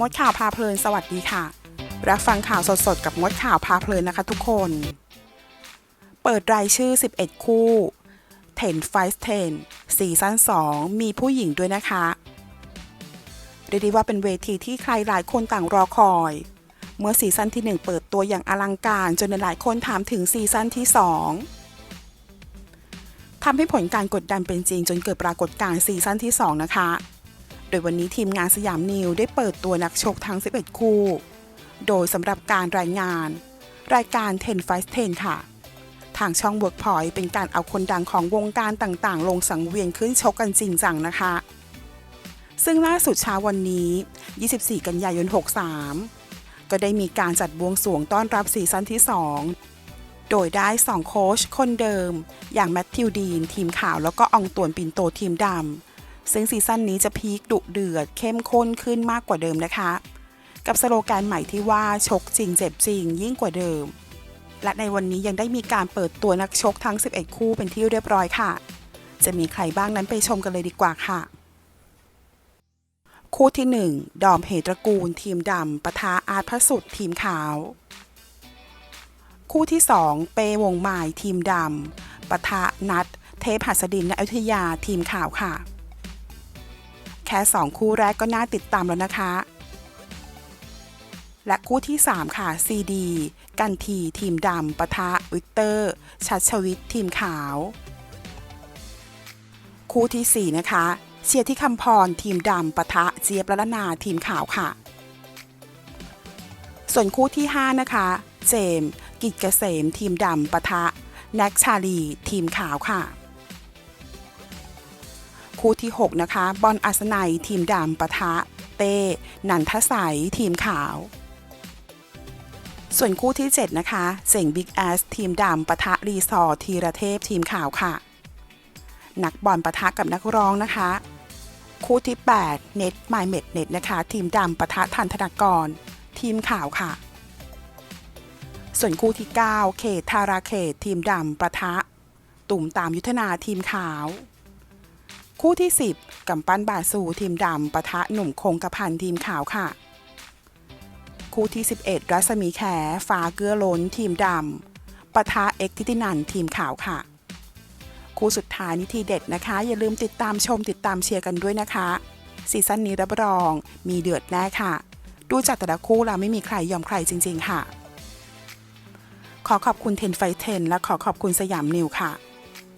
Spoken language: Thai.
มดข่าวพาเพลินสวัสดีค่ะ รับฟังข่าวสดๆ กับมดข่าวพาเพลินนะคะทุกคน เปิดรายชื่อ 11 คู่10 Fight 10ซีซั่น2 มีผู้หญิงด้วยนะคะเรียกได้ว่าเป็นเวทีที่ใครหลายคนต่างรอคอย เมื่อซีซั่นที่ 1 เปิดตัวอย่างอลังการ จนหลายคนถามถึงซีซั่นที่ 2ทำให้ผลการกดดันเป็นจริง จนเกิดปรากฏการณ์ซีซั่นที่ 2 นะคะ ดยวันนี้ทีมงานสยามนิวได้เปิดตัวนักชกทั้ง 11 คู่ โดยสำหรับการรายงาน รายการ 10 Fight 10 ค่ะ ทางช่อง Workpoint เป็นการเอาคนดังของวงการต่างๆ ลงสังเวียนขึ้นชกกันจริงจังนะคะ ซึ่งล่าสุดเช้าวันนี้ 24 กันยายน 63 ก็ได้มีการจัดบวงสรวงต้อนรับซีซั่นที่ 2โดยได้ 2 โค้ชคนเดิม อย่างแมทธิวดีน ทีมข่าวแล้วก็อองตวนปินโตทีมดำ ซึ่งซีซั่นนี้จะพีคดุเดือดเข้มข้นขึ้นมากกว่าเดิมนะคะ กับสโลแกนใหม่ที่ว่าชกจริงเจ็บจริงยิ่งกว่าเดิม และในวันนี้ยังได้มีการเปิดตัวนักชกทั้ง 11 คู่เป็นที่เรียบร้อยค่ะ จะมีใครบ้างนั้นไปชมกันเลยดีกว่าค่ะ คู่ที่ 1 ดอมเหตระกูล ทีมดำปะทะอาร์ตพระสุดทีมขาว คู่ที่ 2 เปวงไม้ทีมดำปะทะนัด เทพหัสดินณอยุธยาทีมขาวค่ะ แค่ 2 คู่แรกก็น่าติดตามแล้วนะคะ และคู่ที่ 3 ค่ะ CD กันทีทีมดำปะทะวิกเตอร์ ชัชวิททีมขาว คู่ทีสี่4 นะคะ เชียร์ที่คำพรทีมดำปะทะเจี๊ยบละละนาทีมขาวค่ะ ส่วนคู่ที่ 5 นะคะ เจมส์กิจเกษมทีมดำปะทะแน็กชาลี ทีมขาวค่ะ คู่ที่ 6 นะคะ บอลอัศนัยทีมดำปะทะ เต้ นันทใสยทีมขาว ส่วนคู่ที่ 7 นะคะ เจ๋งบิ๊กแอสทีมดำปะทะรีสอร์ททีระเทพทีมขาวค่ะ นักบอลปะทะกับนักร้องนะคะ คู่ที่ 8 เน็ตไมเมดเน็ตนะคะ ทีมดำปะทะทันธนากร ทีมขาวค่ะ ส่วนคู่ที่ 9 เขตทาราเขตทีมดำปะทะ ตุ่มตามยุทธนาทีมขาว คู่ที่ 10กำปั้นบาสูทีมดำปะทะหนุ่มคงกระพันทีมขาวค่ะ คู่ที่ 11 รัศมีแขฟ้าเกื้อล้นทีมดำปะทะเอ็กทิตินันทีมขาวค่ะ คู่สุดท้ายนิทีเด็ดนะคะ อย่าลืมติดตามชมติดตามเชียร์กันด้วยนะคะซีซั่นนี้รับรองมีเดือดแน่ค่ะ ดูจากแต่ละคู่แล้วไม่มีใครยอมใครจริง ๆ ค่ะ ขอขอบคุณเทนไฟเทนและขอขอบคุณสยามนิวค่ะ